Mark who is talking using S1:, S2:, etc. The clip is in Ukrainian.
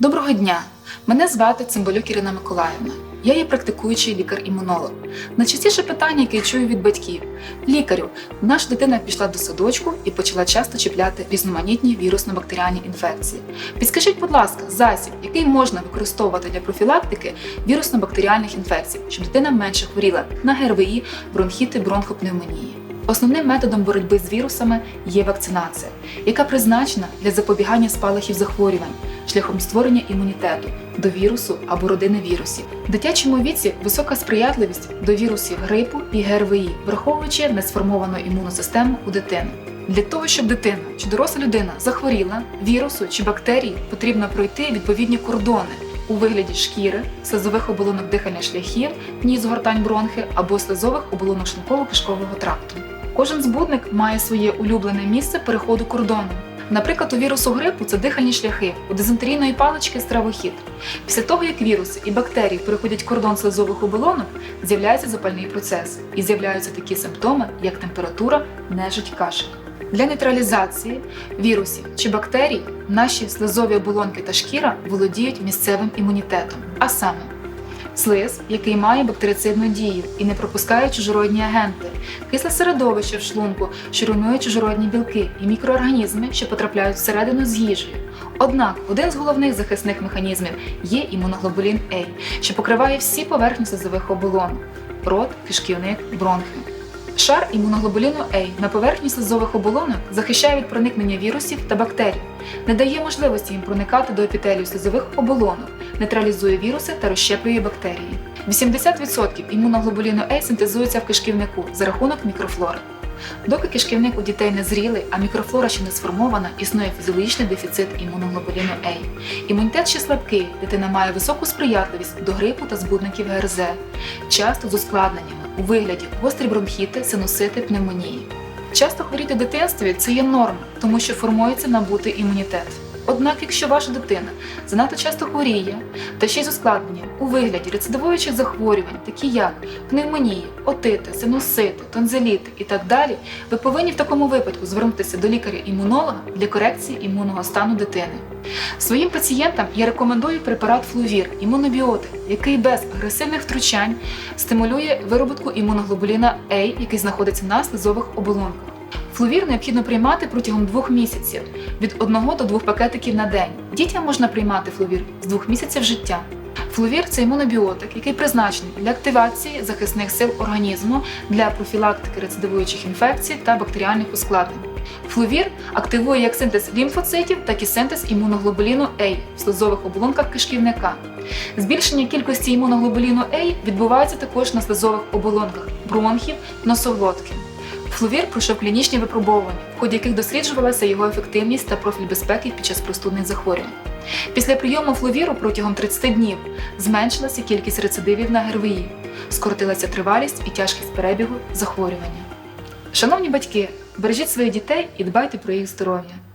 S1: Доброго дня! Мене звати Цимбалюк Ірина Миколаївна. Я є практикуючий лікар-імунолог. Найчастіше питання, яке я чую від батьків: лікарю, наша дитина пішла до садочку і почала часто чіпляти різноманітні вірусно-бактеріальні інфекції. Підскажіть, будь ласка, засіб, який можна використовувати для профілактики вірусно-бактеріальних інфекцій, щоб дитина менше хворіла на ГРВІ, бронхіти, бронхопневмонії. Основним методом боротьби з вірусами є вакцинація, яка призначена для запобігання спалахів захворювань шляхом створення імунітету до вірусу або родини вірусів. В дитячому віці висока сприятливість до вірусів грипу і ГРВІ, враховуючи несформовану імунну систему у дитини. Для того, щоб дитина чи доросла людина захворіла вірусу чи бактерії, потрібно пройти відповідні кордони у вигляді шкіри, слизових оболонок дихальних шляхів, ніс, гортань, бронхи або слизових оболонок шлунково-кишкового тракту. Кожен збудник має своє улюблене місце переходу кордону. Наприклад, у вірусу грипу це дихальні шляхи, у дизентерійної палички стравохід. Після того, як віруси і бактерії переходять кордон слизових оболонок, з'являється запальний процес і з'являються такі симптоми, як температура, нежить, кашель. Для нейтралізації вірусів чи бактерій наші слизові оболонки та шкіра володіють місцевим імунітетом, а саме слиз, який має бактерицидну дію і не пропускає чужородні агенти, кисле середовище в шлунку, що руйнує чужородні білки і мікроорганізми, що потрапляють всередину з їжею. Однак один з головних захисних механізмів є імуноглобулін А, що покриває всі поверхні слизових оболонок рот, кишківник, бронхи. Шар імуноглобуліну А на поверхні слизових оболонок захищає від проникнення вірусів та бактерій, не дає можливості їм проникати до епітелію слизових оболонок, нейтралізує віруси та розщеплює бактерії. 80% імуноглобуліну А синтезується в кишківнику за рахунок мікрофлори. Доки кишківник у дітей не зрілий, а мікрофлора ще не сформована, існує фізіологічний дефіцит імуноглобуліну А. Імунітет ще слабкий, дитина має високу сприятливість до грипу та збудників ГРЗ, часто з ускладненнями у вигляді гострі бронхіти, синусити, пневмонії. Часто хворіти в дитинстві це є норма, тому що формується набутий імунітет. Однак, якщо ваша дитина занадто часто хворіє, та ще й з ускладненням у вигляді рецидивуючих захворювань, такі як пневмонії, отити, синусити, тонзиліти і так далі, ви повинні в такому випадку звернутися до лікаря-імунолога для корекції імунного стану дитини. Своїм пацієнтам я рекомендую препарат Флувір, імунобіотик, який без агресивних втручань стимулює вироботку імуноглобуліна А, який знаходиться на слизових оболонках. Флувір необхідно приймати протягом двох місяців від 1 до 2 пакетиків на день. Дітям можна приймати флувір з двох місяців життя. Флувір це імунобіотик, який призначений для активації захисних сил організму для профілактики рецидивуючих інфекцій та бактеріальних ускладнень. Флувір активує як синтез лімфоцитів, так і синтез імуноглобуліну А в слизових оболонках кишківника. Збільшення кількості імуноглобуліну А відбувається також на слизових оболонках бронхів, носоглотки. Флувір пройшов клінічні випробовування, в ході яких досліджувалася його ефективність та профіль безпеки під час простудних захворювань. Після прийому флувіру протягом 30 днів зменшилася кількість рецидивів на ГРВІ, скоротилася тривалість і тяжкість перебігу захворювання. Шановні батьки, бережіть своїх дітей і дбайте про їх здоров'я.